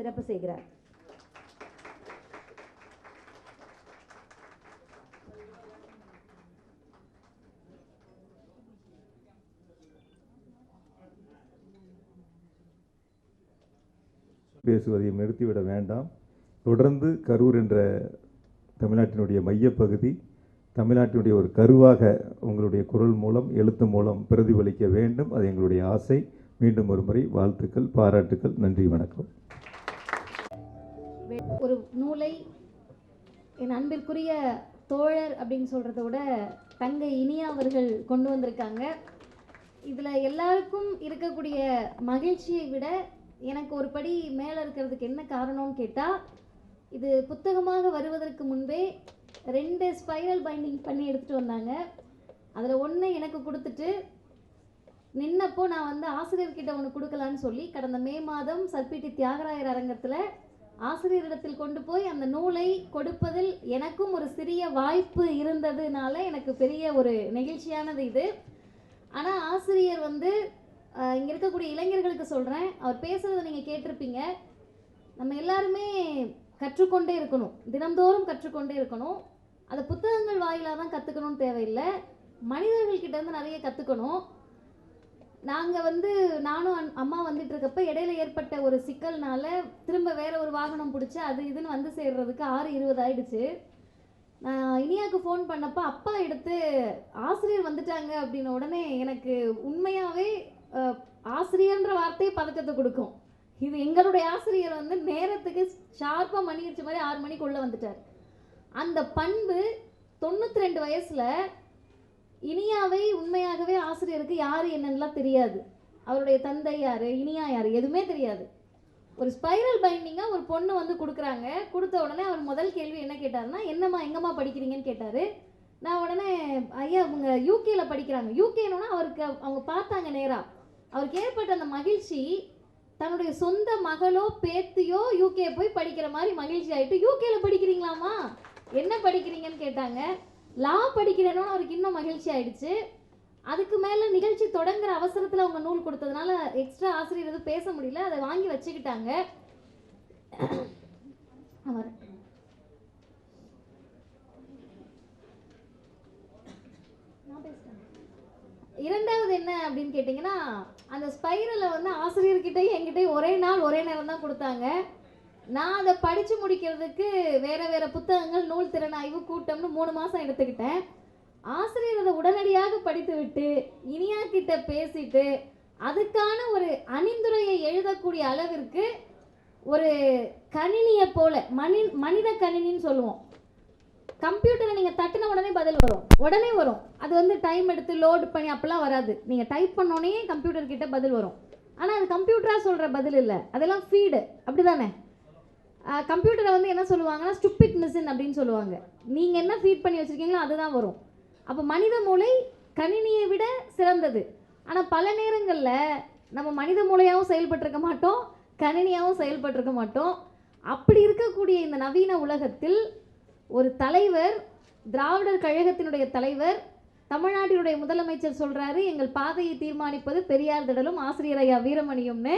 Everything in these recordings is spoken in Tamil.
சிறப்பு செய்கிறார். பேசுவதை நிறுத்திவிட வேண்டாம். தொடர்ந்து கரூர் என்ற தமிழ்நாட்டினுடைய மையப்பகுதி தமிழ்நாட்டினுடைய ஒரு கருவாக உங்களுடைய குரல் மூலம் எழுத்து மூலம் பிரதிபலிக்க வேண்டும். அது எங்களுடைய ஆசை. மீண்டும் ஒரு முறை வாழ்த்துக்கள் பாராட்டுக்கள் நன்றி வணக்கம். ஒரு நூலை என் அன்பிற்குரிய தோழர் அப்படின்னு சொல்கிறத விட தங்கை இனியா அவர்கள் கொண்டு வந்திருக்காங்க. இதில் எல்லாருக்கும் இருக்கக்கூடிய மகிழ்ச்சியை விட எனக்கு ஒரு படி மேலே இருக்கிறதுக்கு என்ன காரணம்னு கேட்டால் இது புத்தகமாக வருவதற்கு முன்பே ரெண்டு ஸ்பைரல் பைண்டிங் பண்ணி எடுத்துகிட்டு வந்தாங்க. அதில் ஒன்று எனக்கு கொடுத்துட்டு நின்னப்போ நான் வந்து ஆசிரியர்கிட்ட ஒன்று கொடுக்கலான்னு சொல்லி கடந்த மே மாதம் சர்பிட்டி தியாகராயர் அரங்கத்தில் ஆசிரியரிடத்தில் கொண்டு போய் அந்த நூலை கொடுப்பதில் எனக்கும் ஒரு சிறிய வாய்ப்பு இருந்ததுனால எனக்கு பெரிய ஒரு நெகிழ்ச்சியானது இது. ஆனால் ஆசிரியர் வந்து இங்கே இருக்கக்கூடிய இளைஞர்களுக்கு சொல்கிறேன் அவர் பேசுகிறத நீங்கள் கேட்டிருப்பீங்க. நம்ம எல்லாருமே கற்றுக்கொண்டே இருக்கணும். தினந்தோறும் கற்றுக்கொண்டே இருக்கணும். அதை புத்தகங்கள் வாயிலாக தான் கற்றுக்கணும்னு தேவையில்லை மனிதர்கள்கிட்ட இருந்து நிறைய கற்றுக்கணும் நாங்கள் வந்து நானும் அம்மா வந்துட்டு இருக்கப்ப இடையில ஏற்பட்ட ஒரு சிக்கல்னால திரும்ப வேற ஒரு வாகனம் பிடிச்சி அது இதுன்னு வந்து சேர்றதுக்கு ஆறு இருபது ஆயிடுச்சு. நான் இனியாவுக்கு ஃபோன் பண்ணப்போ அப்பா எடுத்து ஆசிரியர் வந்துட்டாங்க அப்படின்ன உடனே எனக்கு உண்மையாகவே ஆசிரியர்ன்ற வார்த்தையே பதக்கத்தை கொடுக்கும். இது எங்களுடைய ஆசிரியர் வந்து நேரத்துக்கு ஷார்ப்பாக மணி அடிச்ச மாதிரி ஆறு மணிக்குள்ளே வந்துட்டார். அந்த பண்பு தொண்ணூற்றி ரெண்டு வயசில் இனியாவை உண்மையாகவே ஆசிரியருக்கு யார் என்னன்னுலாம் தெரியாது. அவருடைய தந்தை யார் இனியா யார் எதுவுமே தெரியாது. ஒரு ஸ்பைரல் பைண்டிங்காக ஒரு பொண்ணு வந்து கொடுக்குறாங்க. கொடுத்த உடனே அவர் முதல் கேள்வி என்ன கேட்டாருன்னா என்னம்மா எங்கம்மா படிக்கிறீங்கன்னு கேட்டார். நான் உடனே ஐயா அவங்க யூகேயில் படிக்கிறாங்க. யூகேனோன்னா அவருக்கு அவங்க பார்த்தாங்க நேராக அவருக்கு ஏற்பட்ட அந்த மகிழ்ச்சி தன்னுடைய சொந்த மகளோ பேத்தியோ யூகே போய் படிக்கிற மாதிரி மகிழ்ச்சி ஆகிட்டு யூகேயில் படிக்கிறீங்களாமா என்ன படிக்கிறீங்கன்னு கேட்டாங்க. லா படிக்கிறேனோ அவருக்கு இன்னும் மகிழ்ச்சி ஆயிடுச்சு. அதுக்கு மேலே நிகழ்ச்சி தொடங்குற அவசரத்தில் அவங்க நூல் கொடுத்ததுனால எக்ஸ்ட்ரா ஆசிரியர் எதுவும் பேச முடியல. அதை வாங்கி வச்சுக்கிட்டாங்க. அவர். இரண்டாவது என்ன அப்படின்னு கேட்டிங்கன்னா அந்த ஸ்பைரலை வந்து ஆசிரியர்கிட்டயும் என்கிட்டயும் ஒரே நாள் ஒரே நேரம் தான் கொடுத்தாங்க. நான் அதை படித்து முடிக்கிறதுக்கு வேறு வேறு புத்தகங்கள் நூல் திறனாய்வு கூட்டம்னு மூணு மாதம் எடுத்துக்கிட்டேன். ஆசிரியர் அதை உடனடியாக படித்து விட்டு இனியா கிட்ட பேசிட்டு அதுக்கான ஒரு அணிந்துரையை எழுதக்கூடிய அளவிற்கு ஒரு கணினியை போல மனி மனித கணினின்னு சொல்லுவோம். கம்ப்யூட்டரை நீங்கள் தட்டின உடனே பதில் வரும். உடனே வரும். அது வந்து டைம் எடுத்து லோட் பண்ணி அப்போல்லாம் வராது. நீங்கள் டைப் பண்ணோடனே கம்ப்யூட்டர் கிட்ட பதில் வரும். ஆனால் அது கம்ப்யூட்டராக சொல்கிற பதில் இல்லை. அதெல்லாம் ஃபீடு. அப்படி தானே கம்ப்யூட்டரை வந்து என்ன சொல்லுவாங்கன்னா ஸ்டுப்பிட் மிஷின் அப்படின்னு சொல்லுவாங்க. நீங்கள் என்ன ஃபீட் பண்ணி வச்சுருக்கீங்களோ அதுதான் வரும். அப்போ மனித மூளை கணினியை விட சிறந்தது. ஆனால் பல நேரங்களில் நம்ம மனித மூளையாகவும் செயல்பட்டிருக்க மாட்டோம் கணினியாகவும் செயல்பட்டிருக்க மாட்டோம். அப்படி இருக்கக்கூடிய இந்த நவீன உலகத்தில் ஒரு தலைவர் திராவிடர் கழகத்தினுடைய தலைவர் தமிழ்நாட்டினுடைய முதலமைச்சர் சொல்கிறாரு எங்கள் பாதையை தீர்மானிப்பது பெரியார் திடலும் ஆசிரியர் ஐயா வீரமணியும்னு.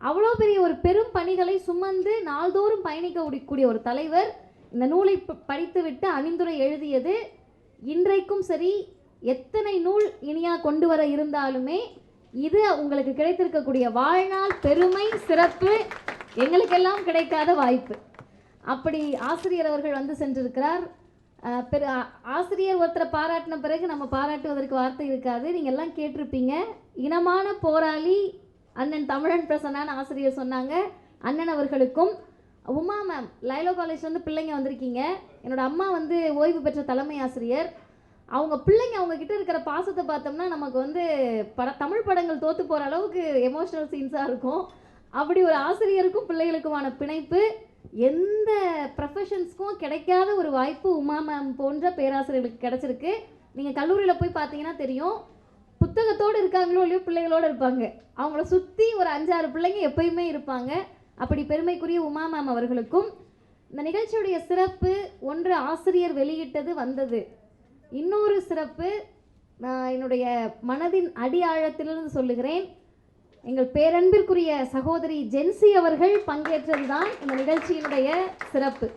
அவ்வளோ பெரிய ஒரு பெரும் பணிகளை சுமந்து நாள்தோறும் பயணிக்க கூடிய ஒரு தலைவர். இந்த நூலை ப- படித்துவிட்டு அணிந்துரை எழுதியது. இன்றைக்கும் சரி எத்தனை நூல் இனியா கொண்டு வர இருந்தாலுமே இது உங்களுக்கு கிடைத்திருக்கக்கூடிய வாழ்நாள் பெருமை சிறப்பு எங்களுக்கெல்லாம் கிடைக்காத வாய்ப்பு. அப்படி ஆசிரியர் அவர்கள் வந்து சென்றிருக்கிறார். பெரு ஆசிரியர் ஒருத்தரை பாராட்டின பிறகு நம்ம பாராட்டுவதற்கு வார்த்தை இருக்காது. நீங்கள் எல்லாம் கேட்டிருப்பீங்க. இனமான போராளி அண்ணன் தமிழன் பிரசன்னான்னு ஆசிரியர் சொன்னாங்க. அண்ணன் அவர்களுக்கும் உமா மேம் லைலோ காலேஜ் வந்து பிள்ளைங்க வந்திருக்கீங்க. என்னோட அம்மா வந்து ஓய்வு பெற்ற தலைமை ஆசிரியர். அவங்க பிள்ளைங்க அவங்க கிட்ட இருக்கிற பாசத்தை பார்த்தோம்னா நமக்கு வந்து பட தமிழ் படங்கள் தோத்து போகிற அளவுக்கு எமோஷனல் சீன்ஸாக இருக்கும். அப்படி ஒரு ஆசிரியருக்கும் பிள்ளைகளுக்குமான பிணைப்பு எந்த ப்ரொஃபஷன்ஸ்க்கும் கிடைக்காத ஒரு வாய்ப்பு உமா மேம் போன்ற பேராசிரியர்களுக்கு கிடச்சிருக்கு. நீங்கள் கல்லூரியில் போய் பார்த்தீங்கன்னா தெரியும். புத்தகத்தோடு இருக்காங்களோ இல்லையோ பிள்ளைகளோடு இருப்பாங்க. அவங்கள சுற்றி ஒரு அஞ்சாறு பிள்ளைங்க எப்பயுமே இருப்பாங்க. அப்படி பெருமைக்குரிய உமா மேம் அவர்களுக்கும் இந்த நிகழ்ச்சியுடைய சிறப்பு ஒன்று ஆசிரியர் வெளியிட்டது வந்தது. இன்னொரு சிறப்பு நான் என்னுடைய மனதின் அடி ஆழத்திலிருந்து சொல்லுகிறேன். எங்கள் பேரன்பிற்குரிய சகோதரி ஜென்சி அவர்கள் பங்கேற்றதுதான் இந்த நிகழ்ச்சியினுடைய சிறப்பு.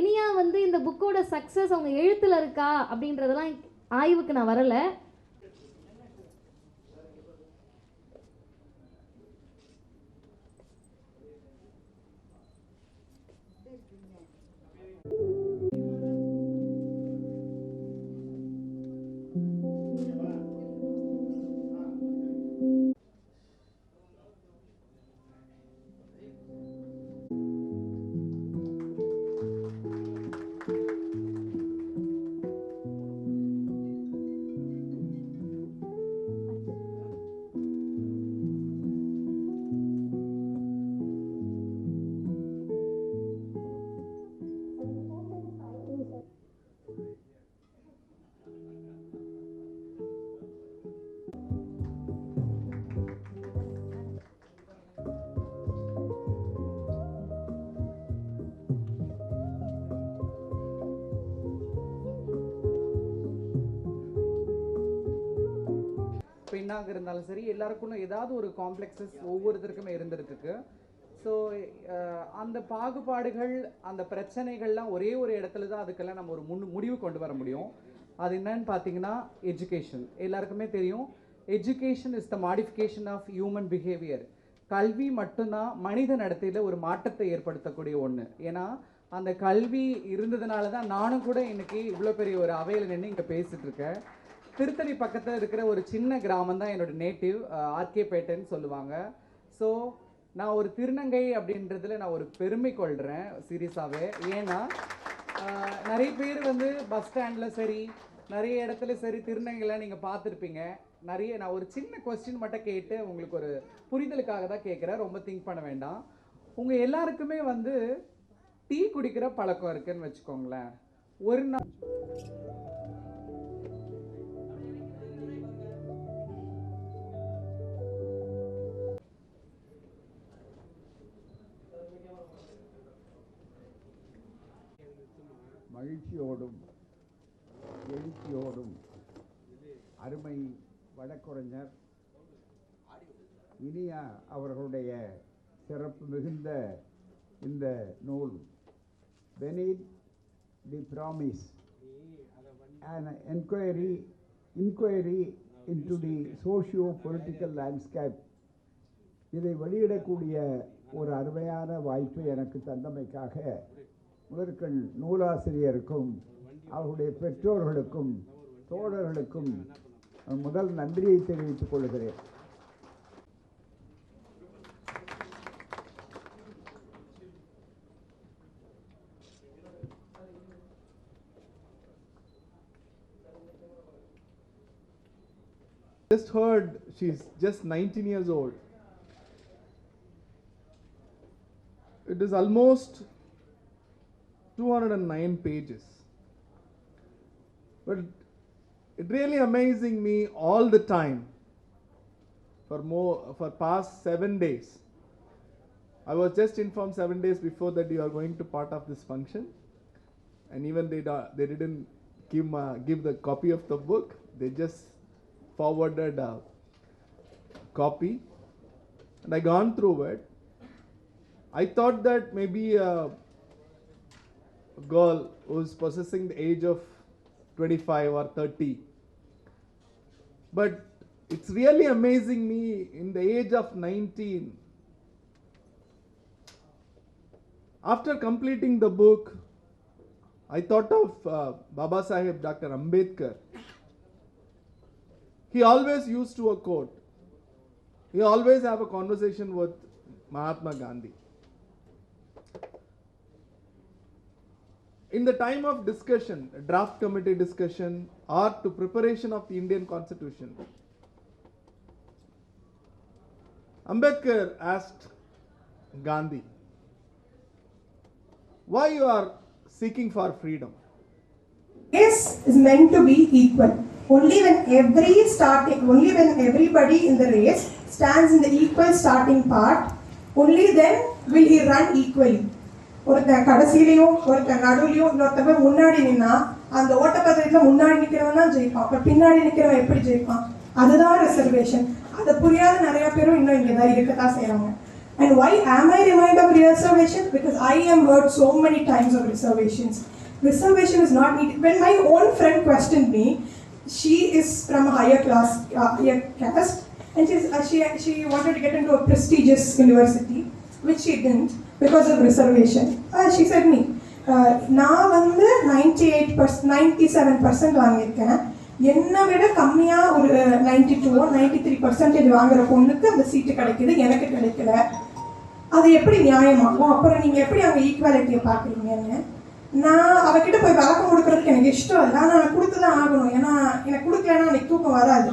இனியா வந்து இந்த புக்கோட சக்ஸஸ் அவங்க எழுத்துல இருக்கா அப்படின்றதெல்லாம் ஆய்வுக்கு நான் வரலை. günler. பெண்ணாக இருந்தாலும் சரி எல்லாருக்கும் ஏதாவது ஒரு காம்ப்ளெக்ஸஸ் ஒவ்வொருத்தருக்குமே இருந்திருக்கு ஸோ அந்த பாகுபாடுகள் அந்த பிரச்சனைகள்லாம் ஒரே ஒரு இடத்துல தான் அதுக்கெல்லாம் நம்ம ஒரு முன் முடிவு கொண்டு வர முடியும். அது என்னன்னு பார்த்தீங்கன்னா எஜுகேஷன் எல்லாருக்குமே தெரியும் education is the modification of human behaviour கல்வி மட்டும்தான் மனித நடத்தையில் ஒரு மாற்றத்தை ஏற்படுத்தக்கூடிய ஒன்று ஏன்னா அந்த கல்வி இருந்ததுனால தான் நானும் கூட இன்னைக்கு இவ்வளோ பெரிய ஒரு அவையில் நின்று இங்கே பேசிகிட்ருக்கேன் இருக்கேன். திருத்தணி பக்கத்தில் இருக்கிற ஒரு சின்ன கிராமம் தான் என்னோட நேட்டிவ் ஆர்கேபேட்டைன்னு சொல்லுவாங்க. ஸோ நான் ஒரு திருநங்கை அப்படின்றதுல நான் ஒரு பெருமை கொள்கிறேன் சீரியஸாகவே ஏன்னா நிறைய பேர் வந்து பஸ் ஸ்டாண்டில் சரி நிறைய இடத்துல சரி திருநங்கைலாம் நீங்கள் பார்த்துருப்பீங்க. நிறைய நான் ஒரு சின்ன கொஸ்டின் மட்டும் கேட்டு உங்களுக்கு ஒரு புரிதலுக்காக தான் கேட்குறேன். ரொம்ப திங்க் பண்ண வேண்டாம். உங்கள் எல்லாருக்குமே வந்து டீ குடிக்கிற பழக்கம் இருக்குன்னு வச்சுக்கோங்களேன். ஒரு நாள் மகிழ்ச்சியோடும் எழுச்சியோடும். அருமை வழக்குரைஞர். இனியா அவர்களுடைய சிறப்பு மிகுந்த இந்த நூல் beneath the promise enquiry inquiry into the socio political landscape இதை வெளியிடக்கூடிய ஒரு அருமையான வாய்ப்பு எனக்கு தந்தமைக்காக முதற்கண் நூலாசிரியருக்கும் அவருடைய பெற்றோர்களுக்கும் தோழர்களுக்கும் முதல் நன்றியை தெரிவித்துக் கொள்கிறேன் just heard she's just 19 years old. It is almost 209 pages. But it really amazing me all the time. For more for past 7 days. I was just informed 7 days before that you are going to part of this function. And even they they didn't give ma, give the copy of the book. They just forwarded a copy. And i gone through it. I thought that maybe a girl who's possessing the age of 25 or 30 but it's really amazing me in the age of 19 after completing the book I thought of uh, Baba Sahib Dr. Ambedkar. He always used to a quote. He always have a conversation with Mahatma Gandhi. In the time of discussion, draft committee discussion, or to preparation of the Indian Constitution, Ambedkar asked Gandhi, why you are seeking for freedom? race is meant to be equal. Only when every starting, only when everybody in the race stands in the equal starting part, only then will he run equally. ஒருத்தன் கடைசிலையும் ஒருத்தன் நடுவுலையும் இன்னொருத்தவங்க முன்னாடி நின்னா அந்த ஓட்டப்பந்தயத்தில் முன்னாடி நிற்கிறவன் தான் ஜெயிப்பான் இப்போ பின்னாடி நிற்கிறவன் எப்படி ஜெயிப்பான் அதுதான் ரிசர்வேஷன் அதை புரியாத நிறைய பேரும் இன்னும் இங்கே தான் இருக்க தான் செய்கிறாங்க and why am I remind of reservation because I am heard so many times of reservations reservation is not need when my own friend question me she is from higher class higher caste and she she wanted get into prestigious university which she tend because of reservation didn't set me நான் வந்து ninety eight per ninety seven percent வாங்கியிருக்கேன். என்னை விட கம்மியாக ஒரு நைன்டி டூவோ நைன்டி த்ரீ பர்சன்டேஜ் வாங்குற பொண்ணுக்கு அந்த சீட்டு கிடைக்குது. எனக்கு கிடைக்கல. அது எப்படி நியாயமாகும்? அப்புறம் நீங்கள் எப்படி அவங்க ஈக்குவாலிட்டியை பார்க்குறீங்கன்னு? நான் அவகிட்ட போய் விளக்கம் கொடுக்குறதுக்கு எனக்கு இஷ்டம் இல்லை. ஆனால் நான் கொடுத்து தான் ஆகணும். ஏன்னா எனக்கு கொடுக்கலன்னா அன்றைக்கி தூக்கம் வராது.